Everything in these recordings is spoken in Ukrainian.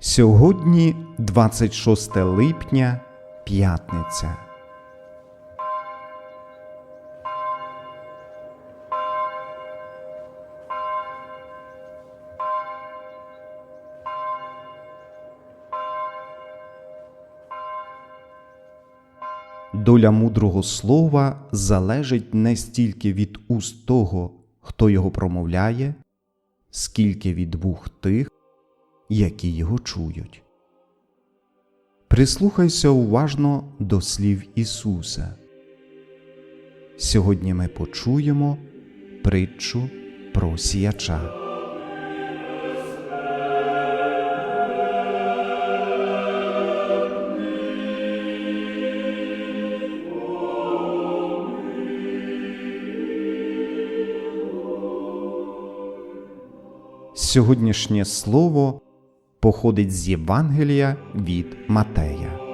Сьогодні 26 липня, п'ятниця. Доля мудрого слова залежить не стільки від уст того, хто його промовляє, скільки від вух тих, які його чують. Прислухайся уважно до слів Ісуса. Сьогодні ми почуємо притчу про сіяча. Сьогоднішнє слово походить з Євангелія від Матея.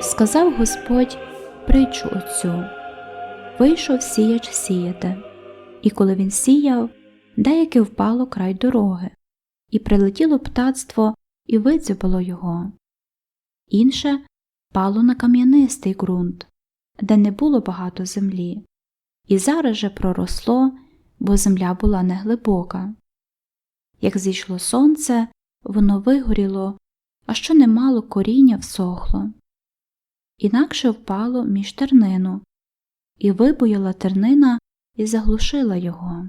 Сказав Господь притчу оцю. Вийшов сіяч сіяти, і коли він сіяв, деяке впало край дороги, і прилетіло птацтво і видзюбало його. Інше впало на кам'янистий ґрунт, де не було багато землі, і зараз же проросло, бо земля була неглибока. Як зійшло сонце, воно вигоріло, а що немало коріння всохло інакше впало між тернину, і вибояла тернина і заглушила його.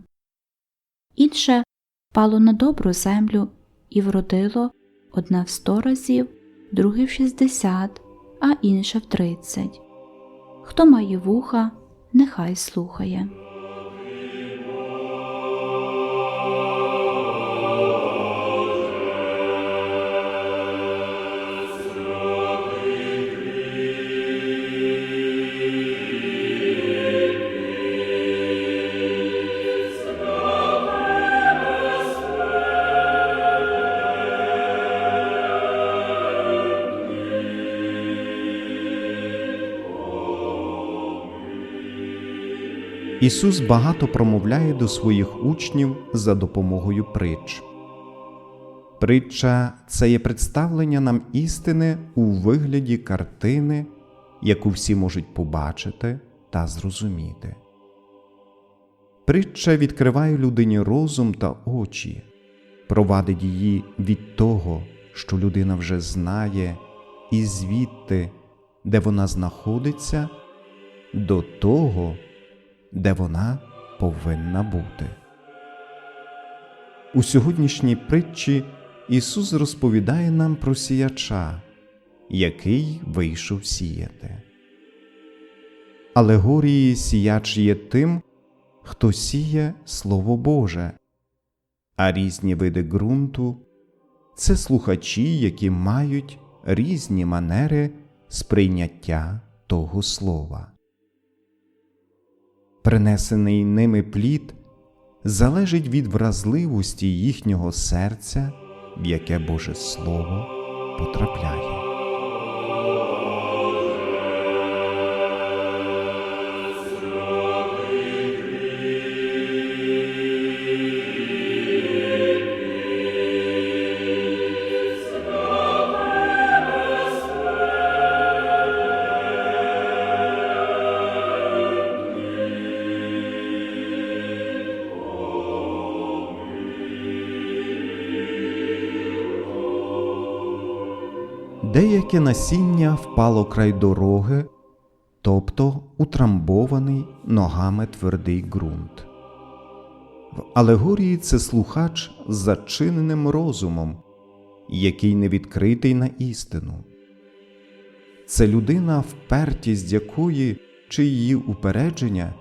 Інше впало на добру землю і вродило одне в сто разів, друге в шістдесят, а інше в тридцять. Хто має вуха, нехай слухає. Ісус багато промовляє до своїх учнів за допомогою притч. Притча це є представлення нам істини у вигляді картини, яку всі можуть побачити та зрозуміти. Притча відкриває людині розум та очі, провадить її від того, що людина вже знає, і звідти, де вона знаходиться, до того, де вона повинна бути. У сьогоднішній притчі Ісус розповідає нам про сіяча, який вийшов сіяти. Алегорії сіяч є тим, хто сіє Слово Боже, а різні види ґрунту це слухачі, які мають різні манери сприйняття того слова. Принесений ними плід залежить від вразливості їхнього серця, в яке Боже Слово потрапляє. Деяке насіння впало край дороги, тобто утрамбований ногами твердий ґрунт. В алегорії це слухач з зачиненим розумом, який не відкритий на істину. Це людина, впертість якої чи її упередження,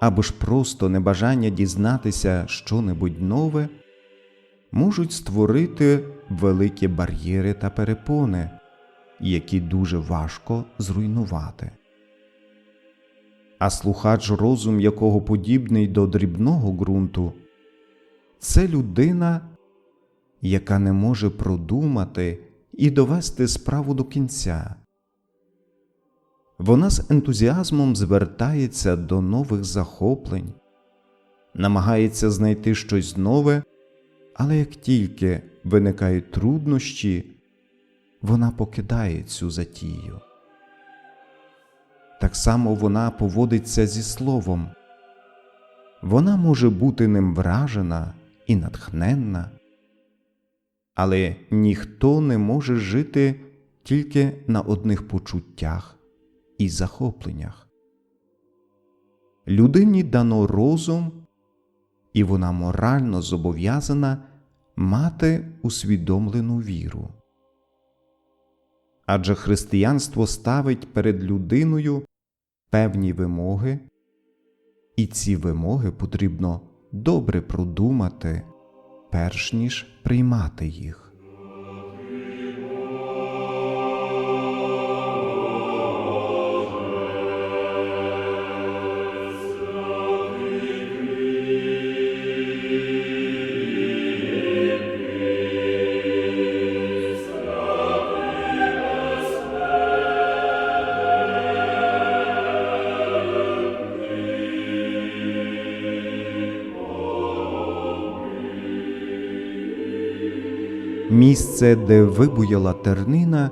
або ж просто небажання дізнатися щонебудь нове можуть створити великі бар'єри та перепони, які дуже важко зруйнувати. А слухач, розум якого подібний до дрібного ґрунту, це людина, яка не може продумати і довести справу до кінця. Вона з ентузіазмом звертається до нових захоплень, намагається знайти щось нове, але як тільки виникають труднощі, вона покидає цю затію. Так само вона поводиться зі словом. Вона може бути ним вражена і натхненна, але ніхто не може жити тільки на одних почуттях і захопленнях. Людині дано розум, і вона морально зобов'язана мати усвідомлену віру. Адже християнство ставить перед людиною певні вимоги, і ці вимоги потрібно добре продумати, перш ніж приймати їх. Місце, де вибуяла тернина,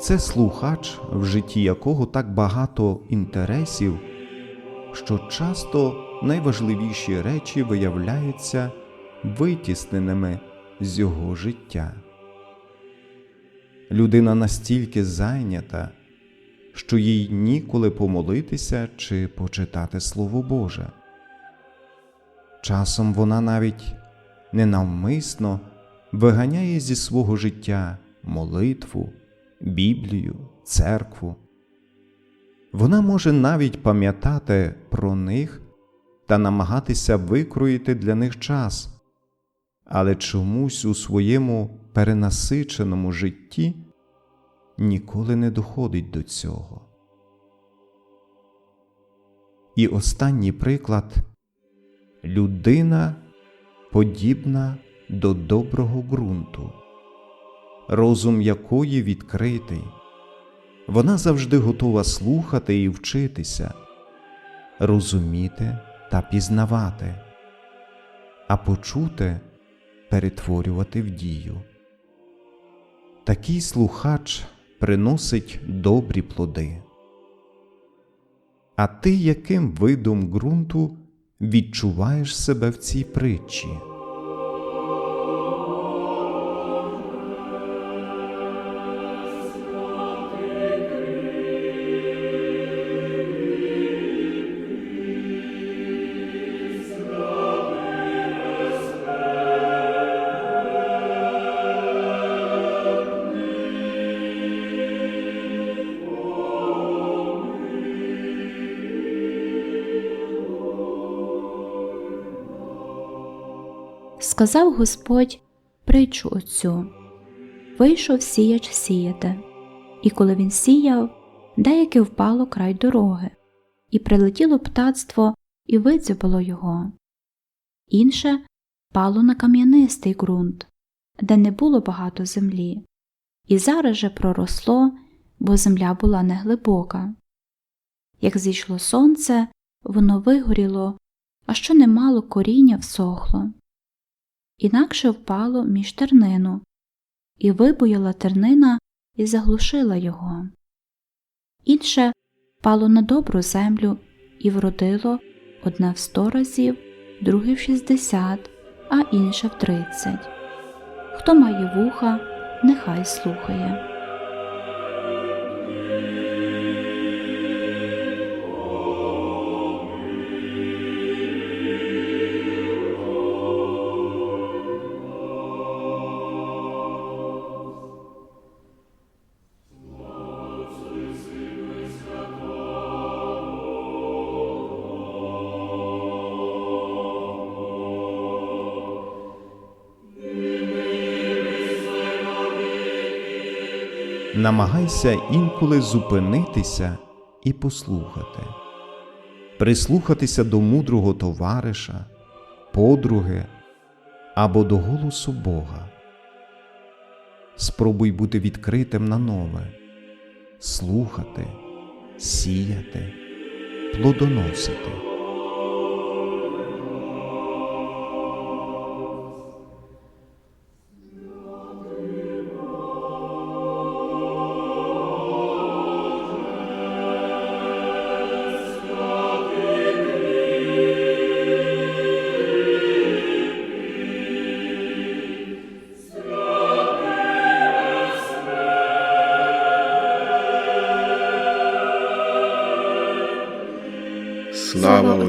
це слухач, в житті якого так багато інтересів, що часто найважливіші речі виявляються витісненими з його життя. Людина настільки зайнята, що їй ніколи помолитися чи почитати Слово Боже. Часом вона навіть ненавмисно виганяє зі свого життя молитву, Біблію, церкву. Вона може навіть пам'ятати про них та намагатися викроїти для них час, але чомусь у своєму перенасиченому житті ніколи не доходить до цього. І останній приклад людина подібна до доброго ґрунту, розум якої відкритий, вона завжди готова слухати і вчитися, розуміти та пізнавати, а почути перетворювати в дію. Такий слухач приносить добрі плоди. А ти яким видом ґрунту відчуваєш себе в цій притчі? Сказав Господь притчу оцю Вийшов сіяч сіяти, і коли він сіяв, деяке впало край дороги, і прилетіло птацтво і видзюбило його. Інше впало на кам'янистий ґрунт, де не було багато землі, і зараз же проросло, бо земля була неглибока. Як зійшло сонце, воно вигоріло, а що немало коріння всохло інакше впало між тернину, і вибоїла тернина і заглушила його. Інше впало на добру землю і вродило одне в сто разів, друге в шістдесят, а інше в тридцять. Хто має вуха, нехай слухає. Намагайся інколи зупинитися і послухати, прислухатися до мудрого товариша, подруги або до голосу Бога. спробуй бути відкритим на нове, слухати, сіяти, плодоносити.